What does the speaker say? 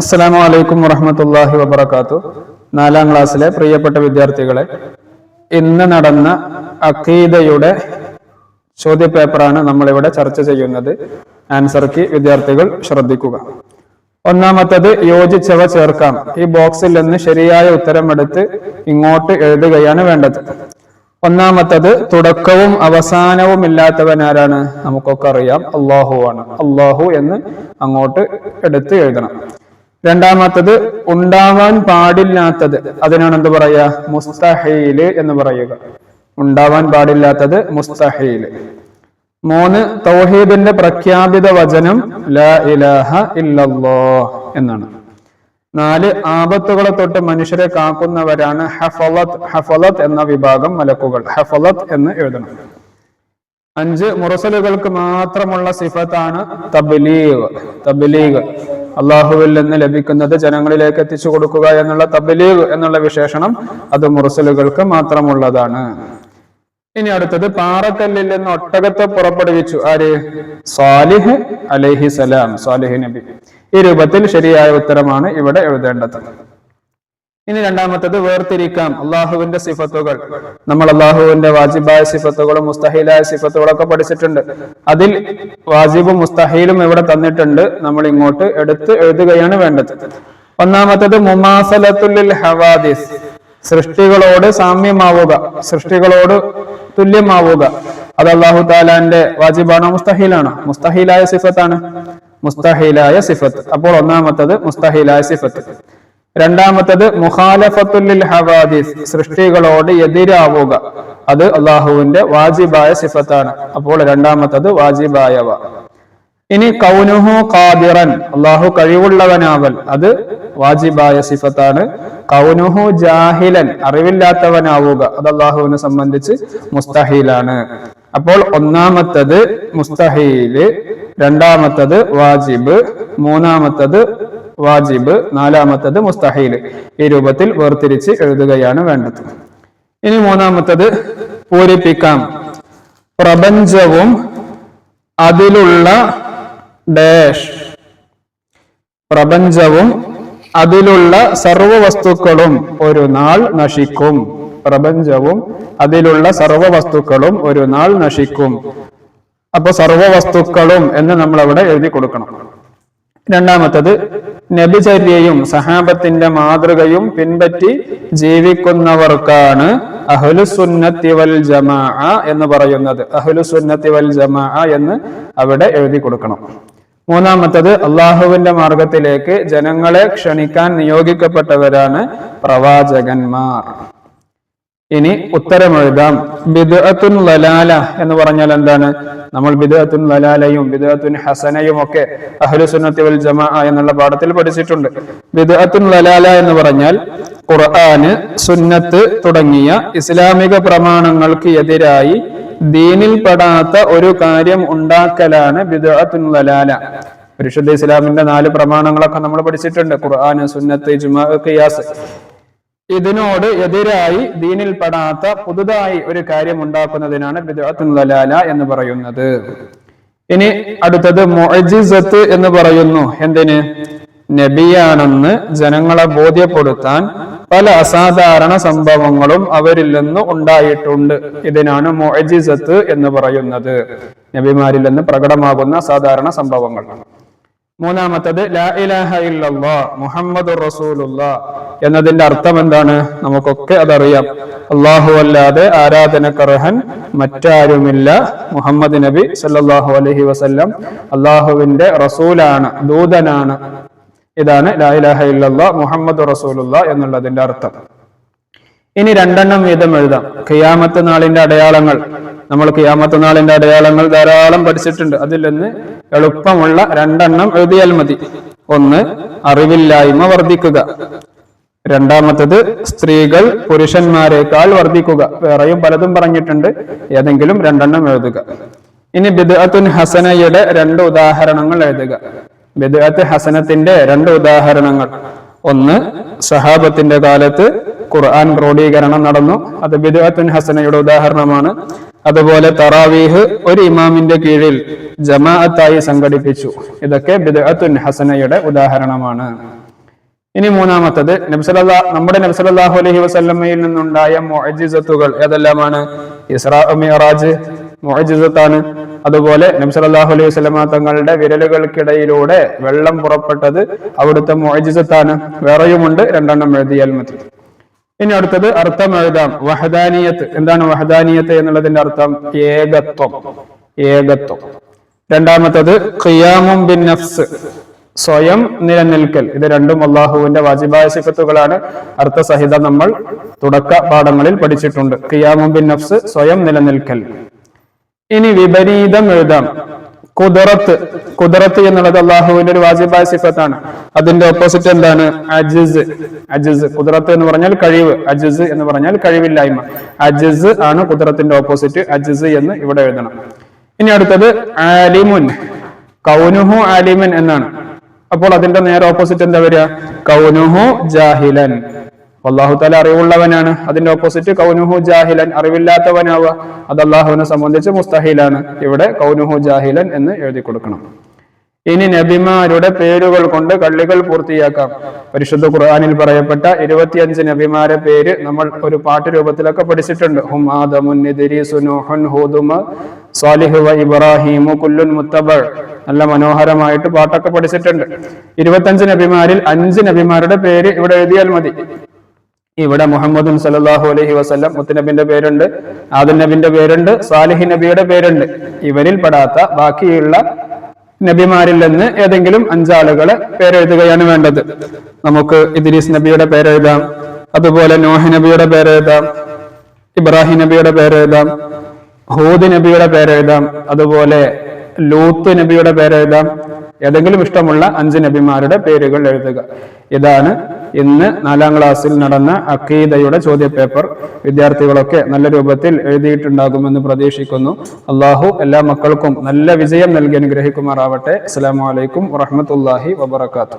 അസ്സലാമു അലൈക്കും വറഹമത്തല്ലാഹി വബർക്കാത്തു നാലാം ക്ലാസ്സിലെ പ്രിയപ്പെട്ട വിദ്യാർത്ഥികളെ ഇന്ന് നടന്ന അഖീദയുടെ ചോദ്യപേപ്പറാണ് നമ്മളിവിടെ ചർച്ച ചെയ്യുന്നത്. ആൻസർ വിദ്യാർത്ഥികൾ ശ്രദ്ധിക്കുക. ഒന്നാമത്തത് യോജിച്ചവ ചേർക്കാം. ഈ ബോക്സിൽ നിന്ന് ശരിയായ ഉത്തരം എടുത്ത് ഇങ്ങോട്ട് എഴുതുകയാണ് വേണ്ടത്. ഒന്നാമത്തത് തുടക്കവും അവസാനവും ഇല്ലാത്തവൻ ആരാണ് നമുക്കൊക്കെ അറിയാം അള്ളാഹു ആണ്. അള്ളാഹു എന്ന് അങ്ങോട്ട് എടുത്ത് എഴുതണം. രണ്ടാമത്തത് ഉണ്ടാവാൻ പാടില്ലാത്തത്. അതിനാണ് എന്ത് പറയുക? മുസ്തഹയിൽ എന്ന് പറയുക. ഉണ്ടാവാൻ പാടില്ലാത്തത് മുസ്തഹയിൽ മൂന്ന് തൗഹീദിന്റെ പ്രഖ്യാപിത വചനം ലാ ഇലാഹ ഇല്ലല്ലോ എന്നാണ്. നാല് ആപത്തുകളെ തൊട്ട് മനുഷ്യരെ കാക്കുന്നവരാണ് ഹഫലത്ത് ഹഫലത്ത് എന്ന വിഭാഗം മലക്കുകൾ. ഹഫലത്ത് എന്ന് എഴുതണം. അഞ്ച് മുറസലുകൾക്ക് മാത്രമുള്ള സിഫത്താണ് തബ്ലീഗ്. തബ്ലീഗ്. അള്ളാഹുവിൽ നിന്ന് ലഭിക്കുന്നത് ജനങ്ങളിലേക്ക് എത്തിച്ചു കൊടുക്കുക എന്നുള്ള തബ്ലീഗ് എന്നുള്ള വിശേഷണം അത് മുറസലുകൾക്ക് മാത്രമുള്ളതാണ്. ഇനി അടുത്തത് പാറക്കല്ലിൽ നിന്ന് ഒട്ടകത്തെ പുറപ്പെടുവിച്ചു. ആര്? സാലിഹ് അലൈഹി സലാം സാലിഹ് നബി. ഈ രൂപത്തിൽ ശരിയായ ഉത്തരമാണ് ഇവിടെ എഴുതേണ്ടത്. ഇനി രണ്ടാമത്തത് വേർതിരിക്കാം. അള്ളാഹുവിന്റെ സിഫത്തുകൾ. നമ്മൾ അള്ളാഹുവിന്റെ വാജിബായ സിഫത്തുകളും മുസ്തഹീലായ സിഫത്തുകളൊക്കെ പഠിച്ചിട്ടുണ്ട്. അതിൽ വാജിബും മുസ്തഹീലും ഇവിടെ തന്നിട്ടുണ്ട്. നമ്മൾ ഇങ്ങോട്ട് എടുത്ത് എഴുതുകയാണ് വേണ്ടത്. ഒന്നാമത്തത് മുമാസലത്തുൽ ഹവാദിസ്. സൃഷ്ടികളോട് സാമ്യമാവുക. സൃഷ്ടികളോട് തുല്യമാവുക. അത് അള്ളാഹു താലാന്റെ വാജിബാണോ മുസ്തഹീലാണോ? മുസ്തഹീലായ സിഫത്താണ്. മുസ്തഹീലായ സിഫത്ത്. അപ്പോൾ ഒന്നാമത്തത് മുസ്തഹീലായ സിഫത്ത്. രണ്ടാമത്തത് മുഖാലഫത്തുൽ ഹവാദിസ് സൃഷ്ടികളോട് എതിരാവുക. അത് അള്ളാഹുവിന്റെ വാജിബായ സിഫത്താണ്. അപ്പോൾ രണ്ടാമത്തത് വാജിബായവ. ഇനി കൗനുഹു ഖാദിറൻ അള്ളാഹു കഴിവുള്ളവനാവൽ. അത് വാജിബായ സിഫത്താണ്. കൗനുഹു ജാഹിലൻ അറിവില്ലാത്തവനാവുക. അത് അള്ളാഹുവിനെ സംബന്ധിച്ച് മുസ്തഹീലാണ്. അപ്പോൾ ഒന്നാമത്തത് മുസ്തഹീൽ രണ്ടാമത്തത് വാജിബ് മൂന്നാമത്തത് വാജിബ് നാലാമത്തത് മുസ്തഹീൽ. ഈ രൂപത്തിൽ വേർതിരിച്ച് എഴുതുകയാണ് വേണ്ടത്. ഇനി മൂന്നാമത്തത് പൂരിപ്പിക്കാം. പ്രപഞ്ചവും അതിലുള്ള ഡാഷ്. പ്രപഞ്ചവും അതിലുള്ള സർവ വസ്തുക്കളും ഒരു നാൾ നശിക്കും. പ്രപഞ്ചവും അതിലുള്ള സർവ വസ്തുക്കളും ഒരു നാൾ നശിക്കും. അപ്പൊ സർവ വസ്തുക്കളും എന്ന് നമ്മൾ അവിടെ എഴുതി കൊടുക്കണം. രണ്ടാമത്തത് നബിചര്യയും സഹാബത്തിന്റെ മാതൃകയും പിൻപറ്റി ജീവിക്കുന്നവർക്കാണ് അഹ്ലുസുന്നത്തി വൽ ജമാ എന്ന് പറയുന്നത്. അഹ്ലുസുന്നത്തി വൽ ജമാ എന്ന് അവിടെ എഴുതി കൊടുക്കണം. മൂന്നാമത്തത് അള്ളാഹുവിന്റെ മാർഗത്തിലേക്ക് ജനങ്ങളെ ക്ഷണിക്കാൻ നിയോഗിക്കപ്പെട്ടവരാണ് പ്രവാചകന്മാർ. ഇനി ഉത്തരം എഴുതാം. ബിദ്അത്തുൻ ലലാല എന്ന് പറഞ്ഞാൽ എന്താണ്? നമ്മൾ ബിദ്അത്തുൻ ലലാലയും ബിദ്അത്തുൻ ഹസനയും ഒക്കെ അഹ്ലുസുന്നത്തി വൽ ജമാ എന്നുള്ള പാഠത്തിൽ പഠിച്ചിട്ടുണ്ട്. ബിദ്അത്തുൻ ലലാല എന്ന് പറഞ്ഞാൽ ഖുർആന് സുന്നത്ത് തുടങ്ങിയ ഇസ്ലാമിക പ്രമാണങ്ങൾക്ക് എതിരായി ദീനിൽ പെടാത്ത ഒരു കാര്യം ഉണ്ടാക്കലാണ് ബിദ്അത്തുൻ ലലാല പരിശുദ്ധ ഇസ്ലാമിന്റെ നാല് പ്രമാണങ്ങളൊക്കെ നമ്മൾ പഠിച്ചിട്ടുണ്ട്. ഖുർആന് സുന്നത്ത് ജുമാ ഖിയാസ്. ഇതിനോട് എതിരായി ദീനിൽ പെടാത്ത പുതുതായി ഒരു കാര്യം ഉണ്ടാക്കുന്നതിനാണ് ബിദ്അത്തുൽ ലലാല എന്ന് പറയുന്നത്. ഇനി അടുത്തത് മുഅ്ജിസത്ത് എന്ന് പറയുന്നു. എന്തിന്? നബിയാണെന്ന് ജനങ്ങളെ ബോധ്യപ്പെടുത്താൻ പല അസാധാരണ സംഭവങ്ങളും അവരിൽ നിന്ന് ഉണ്ടായിട്ടുണ്ട്. ഇതിനാണ് മുഅ്ജിസത്ത് എന്ന് പറയുന്നത്. നബിമാരിൽ നിന്ന് പ്രകടമാകുന്ന അസാധാരണ സംഭവങ്ങൾ. മൂന്നാമത്തത് ലാ ഇലാഹ ഇല്ലല്ലാ മുഹമ്മദ് റസൂലുള്ള. എന്നതിന്റെ അർത്ഥം എന്താണ്? നമുക്കൊക്കെ അതറിയാം. അള്ളാഹു അല്ലാതെ ആരാധനക്കർഹൻ മറ്റാരുമില്ല. മുഹമ്മദ് നബി സല്ലാഹു അലഹി വസല്ലം അള്ളാഹുവിന്റെ റസൂലാണ് ദൂതനാണ്. ഇതാണ് ലാ ഇലാഹ ഇല്ലല്ലാ മുഹമ്മദ് റസൂലുള്ള എന്നുള്ളതിന്റെ അർത്ഥം. ഇനി രണ്ടെണ്ണം വീതം എഴുതാം. ഖിയാമത്ത് നാളിന്റെ അടയാളങ്ങൾ. നമ്മൾ ഖിയാമത്ത് നാളിന്റെ അടയാളങ്ങൾ ധാരാളം പഠിച്ചിട്ടുണ്ട്. അതിൽ നിന്ന് എളുപ്പമുള്ള രണ്ടെണ്ണം എഴുതിയാൽ മതി. ഒന്ന് അറിവില്ലായ്മ വർദ്ധിക്കുക. രണ്ടാമത്തത് സ്ത്രീകൾ പുരുഷന്മാരെക്കാൾ വർദ്ധിക്കുക. വേറെയും പലതും പറഞ്ഞിട്ടുണ്ട്. ഏതെങ്കിലും രണ്ടെണ്ണം എഴുതുക. ഇനി ബിദ്അത്തുൻ ഹസനയുടെ രണ്ട് ഉദാഹരണങ്ങൾ എഴുതുക. ബിദ്അത്ത് ഹസനത്തിന്റെ രണ്ട് ഉദാഹരണങ്ങൾ. ഒന്ന് സഹാബത്തിന്റെ കാലത്ത് ഖുർആൻ ക്രോഡീകരണം നടന്നു. അത് ബിദ്അത്തുൻ ഹസനയുടെ ഉദാഹരണമാണ്. അതുപോലെ തറാവീഹ് ഒരു ഇമാമിന്റെ കീഴിൽ ജമാഅത്തായി സംഘടിപ്പിച്ചു. ഇതൊക്കെ ബിദ്അത്തുൻ ഹസനയുടെ ഉദാഹരണമാണ്. ഇനി മൂന്നാമത്തത് നബ്സലല്ലാ നമ്മുടെ നബ്സലാഹു അലഹി വസല്ലമ്മയിൽ നിന്നുണ്ടായ മൊഅജിസത്തുകൾ ഏതെല്ലാമാണ്? ഇസ്രാ മിറാജ് അതുപോലെ നബ്സലാഹു അലൈഹി വസല്ലമ തങ്ങളുടെ വിരലുകൾക്കിടയിലൂടെ വെള്ളം പുറപ്പെട്ടത് അവിടുത്തെ മോജിസത്താണ് വേറെയുമുണ്ട്. രണ്ടെണ്ണം എഴുതിയാൽ മതി ഇനി അടുത്തത് അർത്ഥം എഴുതാം. വഹദാനിയത്ത്. എന്താണ് വഹദാനിയത്ത് എന്നുള്ളതിന്റെ അർത്ഥം? ഏകത്വം. ഏകത്വം. രണ്ടാമത്തത് ഖിയാമും ബിൻ നഫ്സ്. സ്വയം നിലനിൽക്കൽ. ഇത് രണ്ടും അള്ളാഹുവിന്റെ വാജിബായ സിഫത്തുകളാണ്. അർത്ഥസഹിതം നമ്മൾ തുടക്ക പാഠങ്ങളിൽ പഠിച്ചിട്ടുണ്ട്. ഖിയാമും ബിൻ നഫ്സ് സ്വയം നിലനിൽക്കൽ. ഇനി വിപരീതം എഴുതാം. കുദറത്ത്. കുദറത്ത് എന്നുള്ളത് അള്ളാഹുവിന്റെ ഒരു വാജിബായ സിഫത്താണ്. അതിന്റെ ഓപ്പോസിറ്റ് എന്താണ്? അജിസ്. അജിസ്. കുദറത്ത് എന്ന് പറഞ്ഞാൽ കഴിവ്. അജിസ് എന്ന് പറഞ്ഞാൽ കഴിവില്ലായ്മ. അജിസ് ആണ് കുതിറത്തിന്റെ ഓപ്പോസിറ്റ് അജിസ് എന്ന് ഇവിടെ എഴുതണം. ഇനി അടുത്തത് ആലിമുൻ. കൗനുഹു ആലിമൻ എന്നാണ്. അപ്പോൾ അതിന്റെ നേരെ ഓപ്പോസിറ്റ് എന്താ വരിക? കൗനുഹു ജാഹിലൻ. അള്ളാഹു താല അറിവുള്ളവനാണ്. അതിന്റെ ഓപ്പോസിറ്റ് കൗനുഹു ജാഹിലൻ അറിവില്ലാത്തവനാവുക. അത് അള്ളാഹുവിനെ സംബന്ധിച്ച് മുസ്തഹിലാണ്. ഇവിടെ കൗനുഹു ജാഹിലൻ എന്ന് എഴുതി കൊടുക്കണം. ഇനി നബിമാരുടെ പേരുകൾ കൊണ്ട് കള്ളികൾ പൂർത്തിയാക്കാം. പരിശുദ്ധ ഖുർആാനിൽ പറയപ്പെട്ട ഇരുപത്തിയഞ്ച് നബിമാരെ പേര് നമ്മൾ ഒരു പാട്ട് രൂപത്തിലൊക്കെ പഠിച്ചിട്ടുണ്ട്. ഹും ആദമുൻ ഇബ്രാഹിമു കുല്ലുൻ മുത്തബൾ നല്ല മനോഹരമായിട്ട് പാട്ടൊക്കെ പഠിച്ചിട്ടുണ്ട്. ഇരുപത്തഞ്ച് നബിമാരിൽ അഞ്ച് നബിമാരുടെ പേര് ഇവിടെ എഴുതിയാൽ മതി. ഇവിടെ മുഹമ്മദും സല്ലാഹു അലഹി വസ്ലം മുത്തുനബിന്റെ പേരുണ്ട് ആദൻ നബിന്റെ പേരുണ്ട് സാലിഹി നബിയുടെ പേരുണ്ട്. ഇവരിൽ പെടാത്ത ബാക്കിയുള്ള നബിമാരിൽ നിന്ന് ഏതെങ്കിലും അഞ്ചാളുകളെ പേരെഴുതുകയാണ് വേണ്ടത്. നമുക്ക് ഇദ്രീസ് നബിയുടെ പേരെഴുതാം അതുപോലെ നോഹ നബിയുടെ പേരെഴുതാം ഇബ്രാഹിം നബിയുടെ പേരെഴുതാം ഹൂദ് നബിയുടെ പേരെഴുതാം അതുപോലെ ലൂത്ത് നബിയുടെ പേരെഴുതാം ഏതെങ്കിലും ഇഷ്ടമുള്ള അഞ്ച് നബിമാരുടെ പേരുകൾ എഴുതുക. ഇതാണ് ഇന്ന് നാലാം ക്ലാസ്സിൽ നടന്ന അക്കീദയുടെ ചോദ്യപേപ്പർ. വിദ്യാർത്ഥികളൊക്കെ നല്ല രൂപത്തിൽ എഴുതിയിട്ടുണ്ടാകുമെന്ന് പ്രതീക്ഷിക്കുന്നു. അള്ളാഹു എല്ലാ മക്കൾക്കും നല്ല വിജയം നൽകി അനുഗ്രഹിക്കുമാറാവട്ടെ. അസ്സാം വലൈക്കും വറഹമത്തല്ലാഹി വബർക്കാത്തു